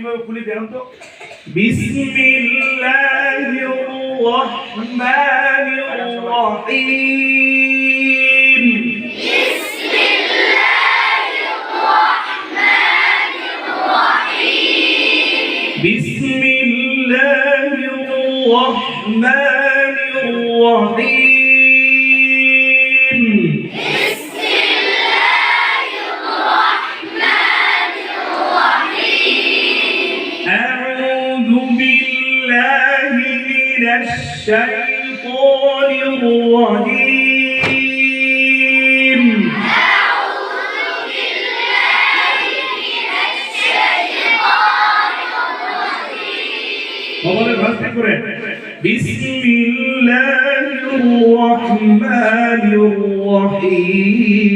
কীভাবে খুলি দেখুন তো? বিসমিল্লাহির রহমানির রহিম বিসমিল্লাহির রহমানির রহিম। বিসমিল্লাহির রহমানির রহিম। من الشيطان الرجيم খবরের ভাষা করে বিসমিল্লাহির রহমানির রহিম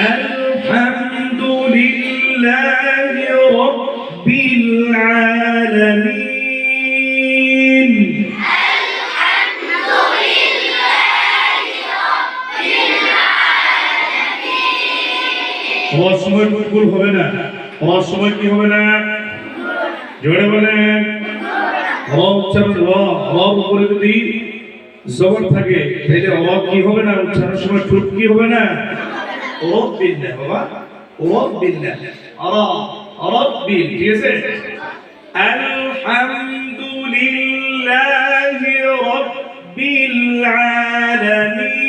الحمد لله رب العالمين হওয়ার সময় ভুল হবে না হওয়ার সময় কি হবে না জোরে বলেন হওয়া উচ্চারণ র হওয়ার উপরে যদি জবর থাকে তাহলে হওয়া কি হবে না উচ্চারণের সময় ঠুট কি হবে না رب الله رب الله رب الحمد لله رب العالمين.